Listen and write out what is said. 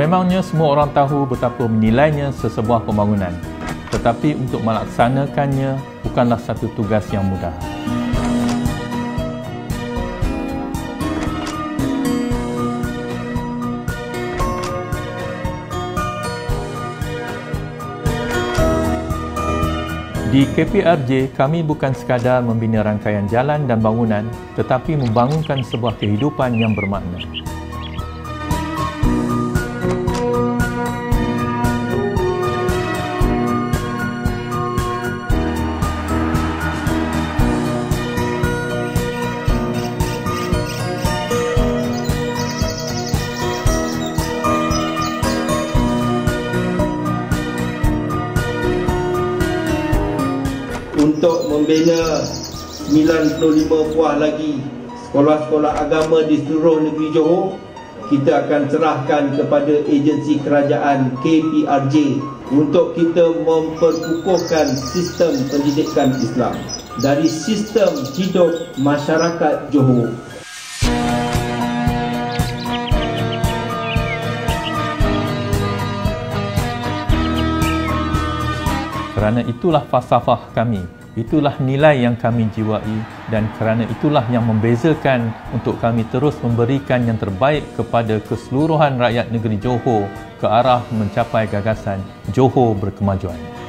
Sememangnya semua orang tahu betapa menilainya sesebuah pembangunan. Tetapi untuk melaksanakannya bukanlah satu tugas yang mudah. Di KPRJ, kami bukan sekadar membina rangkaian jalan dan bangunan tetapi membangunkan sebuah kehidupan yang bermakna. Untuk membina 95 buah lagi sekolah-sekolah agama di seluruh negeri Johor kita akan serahkan kepada agensi kerajaan KPRJ untuk kita memperkukuhkan sistem pendidikan Islam dari sistem hidup masyarakat Johor Kerana itulah falsafah kami, itulah nilai yang kami jiwai dan kerana itulah yang membezakan untuk kami terus memberikan yang terbaik kepada keseluruhan rakyat negeri Johor ke arah mencapai gagasan Johor berkemajuan.